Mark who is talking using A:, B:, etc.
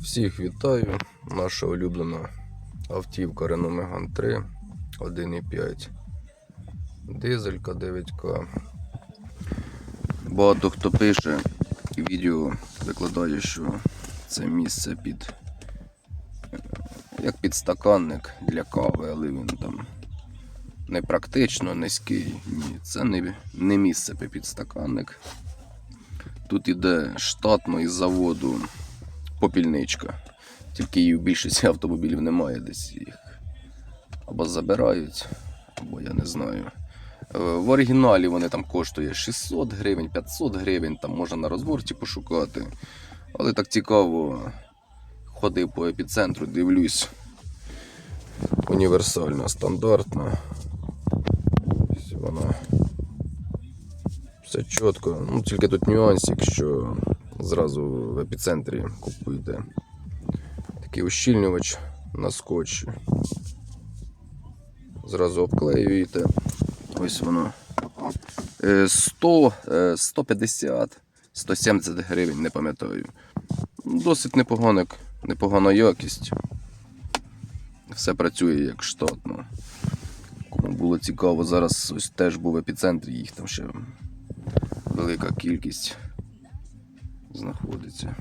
A: Всіх вітаю. Наша улюблена автівка Renault Megane 3 1.5. Дизелька 9К. Багато хто пише і відео викладає, що це місце під як підстаканник для кави, але він там не практично низький. Ні, це не, не місце під підстаканник. Тут іде штатно із заводу попільничка. Тільки її в більшості автомобілів немає десь їх. Або забирають, або я не знаю. Е, В оригіналі вони там коштує 600 гривень, 500 гривень, там можна на розворті пошукати. Але так цікаво, ходив по епіцентру, дивлюсь. Універсальна, стандартна. Ось вона. Все чітко. Ну, тільки тут нюансик, що зразу в епіцентрі купуєте такий ущільнювач на скотчі. Зразу обклеюєте. Ось воно. Е, 100, е, 150, 170 гривень, не пам'ятаю. Досить непогана, непогана якість. Все працює як штатно. Кому було цікаво, зараз ось теж був в епіцентрі, їх там ще велика кількість знаходиться.